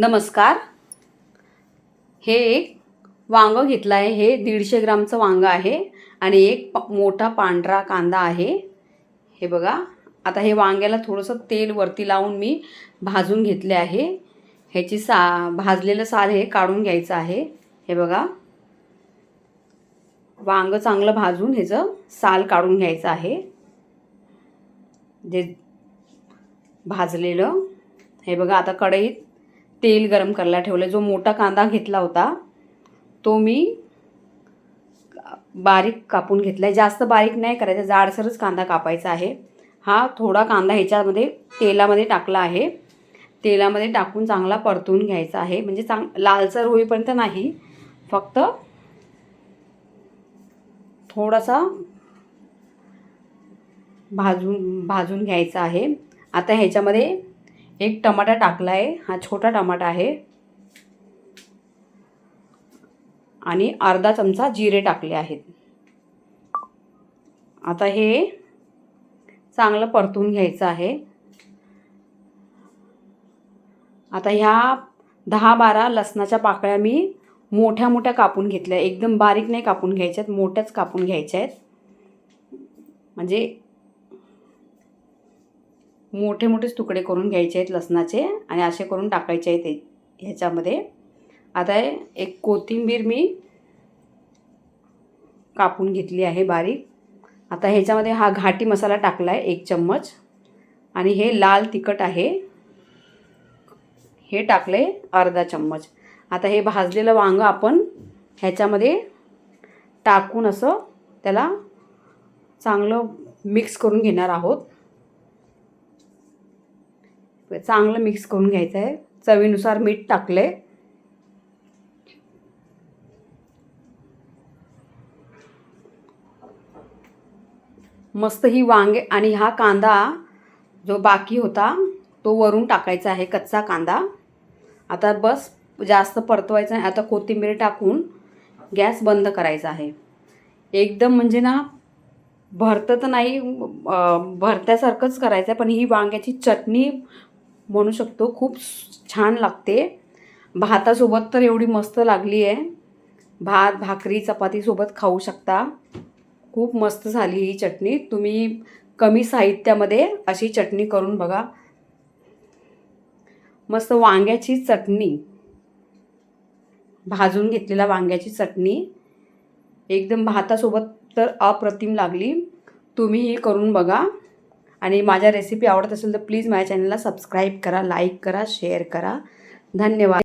नमस्कार. हे एक वांगं घेतलं आहे हे दीडशे ग्रामचं वांगं आहे आणि एक प मोठा पांढरा कांदा आहे. हे बघा. आता हे वांग्याला थोडंसं तेल वरती लावून मी भाजून घेतले आहे. ह्याची सा भाजलेलं साल हे काढून घ्यायचं आहे. हे बघा. वांगं चांगलं भाजून ह्याचं साल काढून घ्यायचं आहे. जे भाजलेलं. हे बघा. आता कढईत तेल गरम करायला ठेवलं जो मोठा कांदा घेतला होता तो मी बारीक कापून घेतला आहे जास्त बारीक नाही करायचा जाडसरच कांदा कापायचा आहे. हा थोडा कांदा ह्याच्यामध्ये तेलामध्ये टाकला आहे. तेलामध्ये टाकून चांगला परतून घ्यायचा आहे. म्हणजे चांग लालसर होईपर्यंत नाही. फक्त थोडासा भाजून भाजून घ्यायचा आहे. आता ह्याच्यामध्ये एक टमाटा टाकला आहे हा छोटा टमाटा आहे. आणि अर्धा चमचा जिरे टाकले आहेत. आता हे चांगलं परतून घ्यायचं आहे. आता ह्या दहा बारा लसणाच्या पाकळ्या मी मोठ्या मोठ्या कापून घेतल्या. एकदम बारीक नाही कापून घ्यायच्यात मोठ्याच कापून घ्यायच्या आहेत म्हणजे मोठे मोठेच तुकडे करून घ्यायचे आहेत लसणाचे आणि असे करून टाकायचे आहेत ह्याच्यामध्ये. आता एक कोथिंबीर मी कापून घेतली आहे बारीक. आता ह्याच्यामध्ये हा घाटी मसाला टाकला आहे एक चम्मच. आणि हे लाल तिखट आहे. हे टाकले अर्धा चम्मच. आता हे भाजलेलं वांगं आपण ह्याच्यामध्ये टाकून असं त्याला चांगलं मिक्स करून घेणार आहोत. चांगलं मिक्स करून घ्यायचं आहे चवीनुसार मीठ टाकले. मस्त ही वांगे आणि हा कांदा जो बाकी होता तो वरून टाकायचा आहे कच्चा कांदा. आता बस जास्त परतवायचं नाही. आता कोथिंबीर टाकून गॅस बंद करायचा आहे. एकदम म्हणजे ना भरतं तर नाही भरत्यासारखंच करायचं आहे पण ही वांग्याची चटणी म्हणू शकतो. खूप छान लागते. भातासोबत तर एवढी मस्त लागली आहे. भात भाकरी चपातीसोबत खाऊ शकता. खूप मस्त झाली ही चटणी. तुम्ही कमी साहित्यामध्ये अशी चटणी करून बघा. मस्त वांग्याची चटणी. भाजून घेतलेला वांग्याची चटणी. एकदम भातासोबत तर अप्रतिम लागली. तुम्हीही करून बघा. आणि माझ्या रेसिपी आवडत असेल तर प्लीज माझ्या चॅनलला सबस्क्राईब करा लाईक करा शेअर करा. धन्यवाद.